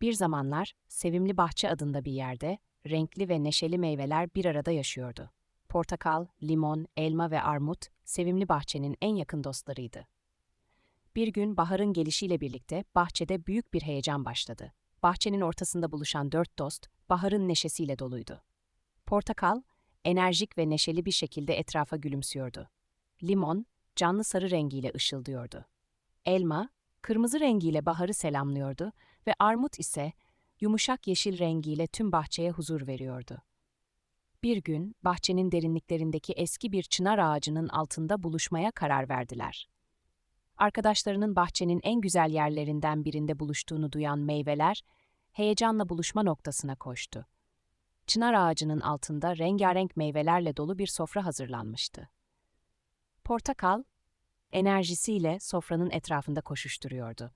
Bir zamanlar Sevimli Bahçe adında bir yerde renkli ve neşeli meyveler bir arada yaşıyordu. Portakal, limon, elma ve armut Sevimli Bahçe'nin en yakın dostlarıydı. Bir gün baharın gelişiyle birlikte bahçede büyük bir heyecan başladı. Bahçenin ortasında buluşan dört dost baharın neşesiyle doluydu. Portakal, enerjik ve neşeli bir şekilde etrafa gülümsüyordu. Limon, canlı sarı rengiyle ışıldıyordu. Elma, kırmızı rengiyle baharı selamlıyordu ve armut ise yumuşak yeşil rengiyle tüm bahçeye huzur veriyordu. Bir gün bahçenin derinliklerindeki eski bir çınar ağacının altında buluşmaya karar verdiler. Arkadaşlarının bahçenin en güzel yerlerinden birinde buluştuğunu duyan meyveler, heyecanla buluşma noktasına koştu. Çınar ağacının altında rengarenk meyvelerle dolu bir sofra hazırlanmıştı. Portakal, enerjisiyle sofranın etrafında koşuşturuyordu.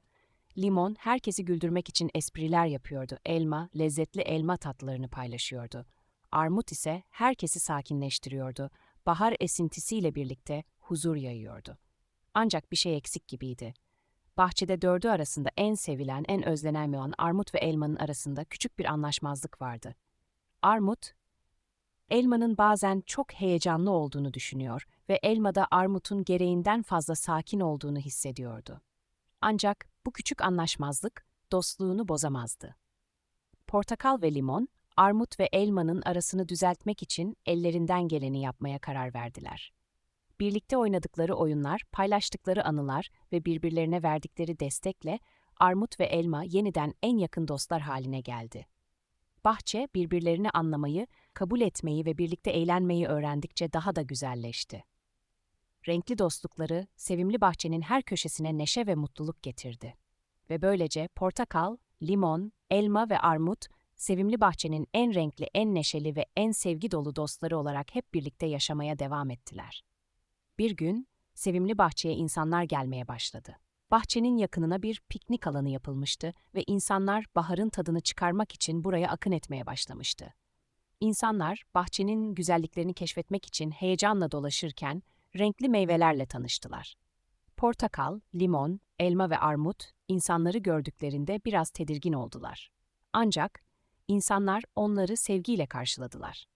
Limon, herkesi güldürmek için espriler yapıyordu. Elma, lezzetli elma tatlılarını paylaşıyordu. Armut ise herkesi sakinleştiriyordu. Bahar esintisiyle birlikte huzur yayıyordu. Ancak bir şey eksik gibiydi. Bahçede dördü arasında en sevilen, en özlenen olan armut ve elmanın arasında küçük bir anlaşmazlık vardı. Armut, elmanın bazen çok heyecanlı olduğunu düşünüyor ve elmada armutun gereğinden fazla sakin olduğunu hissediyordu. Ancak bu küçük anlaşmazlık dostluğunu bozamazdı. Portakal ve limon, armut ve elmanın arasını düzeltmek için ellerinden geleni yapmaya karar verdiler. Birlikte oynadıkları oyunlar, paylaştıkları anılar ve birbirlerine verdikleri destekle armut ve elma yeniden en yakın dostlar haline geldi. Bahçe birbirlerini anlamayı, kabul etmeyi ve birlikte eğlenmeyi öğrendikçe daha da güzelleşti. Renkli dostlukları, sevimli bahçenin her köşesine neşe ve mutluluk getirdi. Ve böylece portakal, limon, elma ve armut, sevimli bahçenin en renkli, en neşeli ve en sevgi dolu dostları olarak hep birlikte yaşamaya devam ettiler. Bir gün, sevimli bahçeye insanlar gelmeye başladı. Bahçenin yakınına bir piknik alanı yapılmıştı ve insanlar baharın tadını çıkarmak için buraya akın etmeye başlamıştı. İnsanlar bahçenin güzelliklerini keşfetmek için heyecanla dolaşırken renkli meyvelerle tanıştılar. Portakal, limon, elma ve armut insanları gördüklerinde biraz tedirgin oldular. Ancak insanlar onları sevgiyle karşıladılar.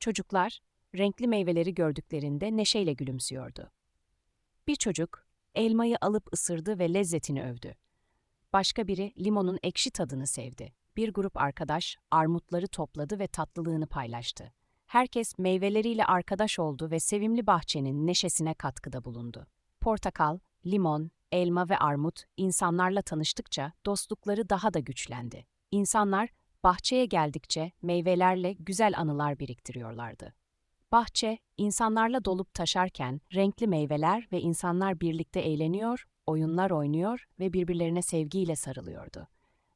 Çocuklar renkli meyveleri gördüklerinde neşeyle gülümsüyordu. Bir çocuk elmayı alıp ısırdı ve lezzetini övdü. Başka biri limonun ekşi tadını sevdi. Bir grup arkadaş armutları topladı ve tatlılığını paylaştı. Herkes meyveleriyle arkadaş oldu ve sevimli bahçenin neşesine katkıda bulundu. Portakal, limon, elma ve armut insanlarla tanıştıkça dostlukları daha da güçlendi. İnsanlar bahçeye geldikçe meyvelerle güzel anılar biriktiriyorlardı. Bahçe, insanlarla dolup taşarken renkli meyveler ve insanlar birlikte eğleniyor, oyunlar oynuyor ve birbirlerine sevgiyle sarılıyordu.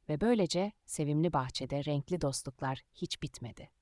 Ve böylece sevimli bahçede renkli dostluklar hiç bitmedi.